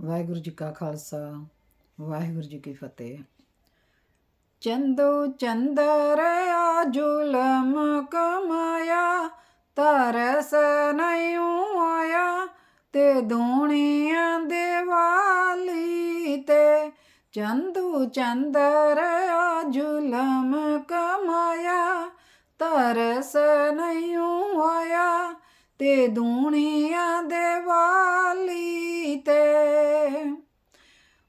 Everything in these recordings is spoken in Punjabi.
ਵਾਹਿਗੁਰੂ ਜੀ ਕਾ ਖਾਲਸਾ, ਵਾਹਿਗੁਰੂ ਜੀ ਕੀ ਫਤਿਹ। ਚੰਦੋ ਚੰਦਰਿਆ ਜ਼ੁਲਮ ਕਮਾਇਆ ਤਰਸ ਨਹੀਂ ਆਇਆ ਤੇ ਦੂਣੀਆਂ ਦੇ ਵਾਲੀ ਤੇ। ਚੰਦੂ ਚੰਦਰਿਆ ਜ਼ੁਲਮ ਕਮਾਇਆ ਤਰਸ ਨਹੀਂ ਆਇਆ ਤੇ ਦੂਣੀਆਂ ਦੇ ਵਾਲੀ ਤੇ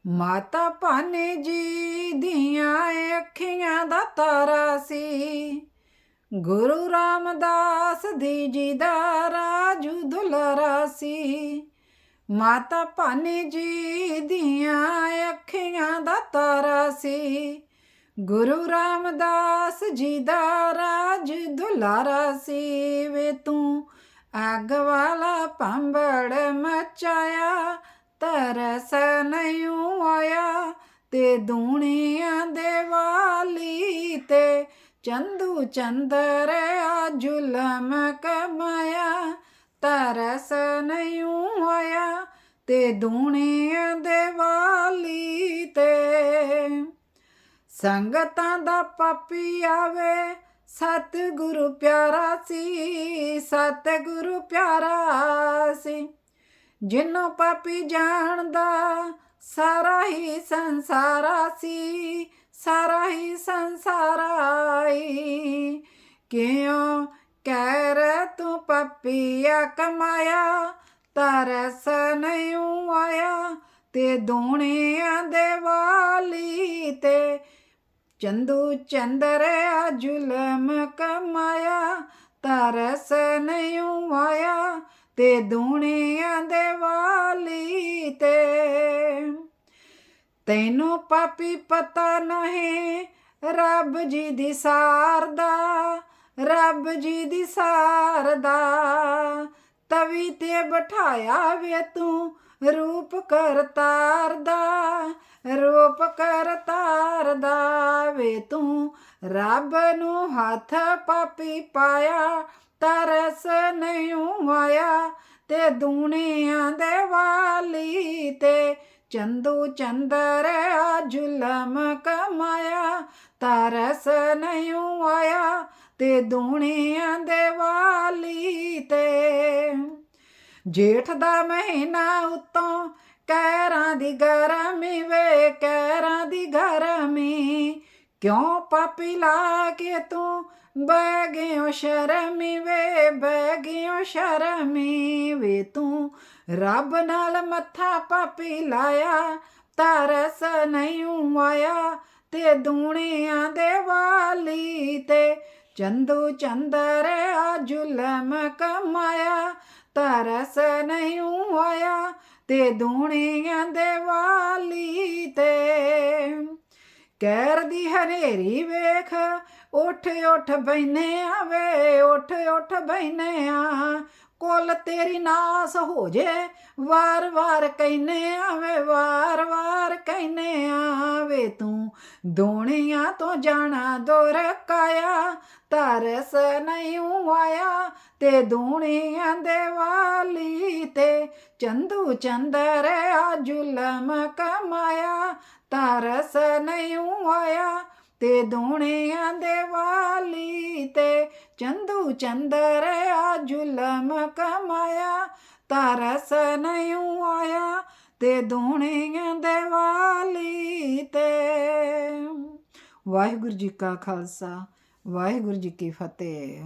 ਮਾਤਾ ਭਾਨੇ ਜੀ ਦੀਆਂ ਅੱਖੀਆਂ ਦਾ ਤਾਰਾ ਸੀ। ਗੁਰੂ ਰਾਮਦਾਸ ਦੀ ਜੀ ਦਾ ਰਾਜੂ ਦੁਲਾਰਾ ਸੀ। ਮਾਤਾ ਭਾਨੇ ਜੀ ਦੀਆਂ ਅੱਖੀਆਂ ਦਾ ਤਾਰਾ ਸੀ। ਗੁਰੂ ਰਾਮਦਾਸ ਜੀ ਦਾ ਰਾਜ ਦੁਲਾਰਾ ਸੀ। ਵੇ ਤੂੰ ਅੱਗ ਵਾਲਾ ਪੰਬੜ ਮਚਾਇਆ ਤਰਸ ਆਇਆ ਤੇ ਦੂਣੀਆਂ ਦੇ ਵਾਲੀ ਤੇ ਚੰਦੂ ਚੰਦਰ ਆ ਜ਼ੁਲਮ ਕਮਾਇਆ। ਤਰਸ ਆਇਆ ਤੇ ਦੂਣੀਆਂ ਦੇ ਵਾਲੀ ਤੇ ਸੰਗਤਾਂ ਦਾ ਪਾਪੀ ਆਵੇ। ਸਤ ਗੁਰੂ ਪਿਆਰਾ ਸੀ ਸਤ ਗੁਰੂ ਪਿਆਰਾ ਸੀ। ਜਿੰਨੂੰ ਪਾਪੀ ਜਾਣਦਾ, ਸਾਰਾ ਹੀ ਸੰਸਾਰਾ ਸੀ, ਸਾਰਾ ਹੀ ਸੰਸਾਰਾਈ ਕਿਉਂ ਕਹਿਰ ਤੂੰ ਪਪੀਆ ਕਮਾਇਆ ਤਰਸ ਨਹੀਂ ਆਇਆ, ਤੇ ਦੂਣਿਆਂ ਦੇ ਵਾਲੀ ਤੇ ਚੰਦੂ ਚੰਦਰਿਆ ਜ਼ੁਲਮ ਕਮਾਇਆ ਤਰਸ ਨਹੀਂ ਆਇਆ ਤੇ ਦੂਣਿਆਂ ਦੇ ਵਾਲੀ ਤੇ। ਤੈਨੂੰ ਪਾਪੀ ਪਤਾ ਨਹੀਂ, ਰੱਬ ਜੀ ਦੀ ਸਾਰਦਾ ਰੱਬ ਜੀ ਦੀ ਸਾਰਦਾ ਤਵੀ ਤੇ ਬਿਠਾਇਆ ਵੇ ਤੂੰ ਰੂਪ ਕਰਤਾਰ ਦਾ, ਰੂਪ ਕਰਤਾਰ ਦਾ ਵੇ ਤੂੰ। ਰੱਬ ਨੂੰ ਹੱਥ ਪਾਪੀ ਪਾਇਆ ਤਰਸ ਨਹੀਂ ਆਇਆ ਤੇ ਦੂਣਿਆਂ ਦੇ ਵਾਲੀ ਤੇ ਚੰਦੂ ਚੰਦਰਿਆ ਜ਼ੁਲਮ ਕਮਾਇਆ ਤਰਸ ਨਹੀਂ ਆਇਆ ਤੇ ਦੂਣਿਆਂ ਦੇ ਵਾਲੀ ਤੇ। ਜੇਠ ਦਾ ਮਹੀਨਾ ਉਤੋਂ ਕਹਿਰਾਂ ਦੀ ਗਰਮੀ ਵੇ, ਕਹਿਰਾਂ ਦੀ ਗਰਮੀ, ਕਿਉਂ ਪਾਪੀ ਲਾ ਕੇ ਤੂੰ ਬਹਿ ਗਿਓ ਸ਼ਰਮੀ ਵੇ ਬਹਿ ਸ਼ਰਮੀ ਵੇ, ਤੂੰ ਰੱਬ ਨਾਲ ਮੱਥਾ ਪਾਪੀ ਲਾਇਆ, ਤਰਸ ਨਹੀਂ ਆਇਆ ਤੇ ਦੂਣਿਆਂ ਦੇ ਵਾਲੀ ਤੇ ਚੰਦੂ ਚੰਦਰ ਆ ਜ਼ੁਲਮ ਕਮਾਇਆ, ਤਰਸ ਨਹੀਂ ਆਇਆ ਤੇ ਦੂਣਿਆਂ ਦੇ ਵਾਲੀ ਤੇ। ਕਹਿਰ ਦੀ ਹਨੇਰੀ ਵੇਖ ਉੱਠ ਉੱਠ ਬੈਨੇ ਆਵੇ ਉੱਠ ਉੱਠ ਬੈਨੇ ਆ। ਕੁੱਲ ਤੇਰੀ ਨਾਸ ਹੋ ਜੇ, ਵਾਰ ਵਾਰ ਕਹਿਨੇ ਆਵੇ ਵਾਰ ਵਾਰ ਕਹਿਨੇ ਆਵੇ ਤੂੰ ਦੋਣੀਆਂ ਤੋਂ ਜਾਣਾ ਦੁਰ ਕਾਇਆ, ਤਰਸ ਨਹੀਂ ਆਇਆ ਤੇ ਦੋਣੀਆਂ ਦੇ ਵਾਲੀ ਤੇ ਚੰਦੂ ਚੰਦਰ ਆ, ਜ਼ੁਲਮ ਕਮਾਇਆ, ਤਰਸ ਨਹੀਂ ਆਇਆ ਤੇ ਦੂਣਿਆਂ ਦੇ ਵਾਲੀ ਤੇ ਚੰਦੂ ਚੰਦਰ ਆ ਜ਼ੁਲਮ ਕਮਾਇਆ ਤਰਸ ਨਹੀਂ ਆਇਆ ਤੇ ਦੂਣਿਆਂ ਦੇ ਵਾਲੀ ਤੇ। ਵਾਹਿਗੁਰੂ ਜੀ ਕਾ ਖਾਲਸਾ, ਵਾਹਿਗੁਰੂ ਜੀ ਕੀ ਫਤਿਹ।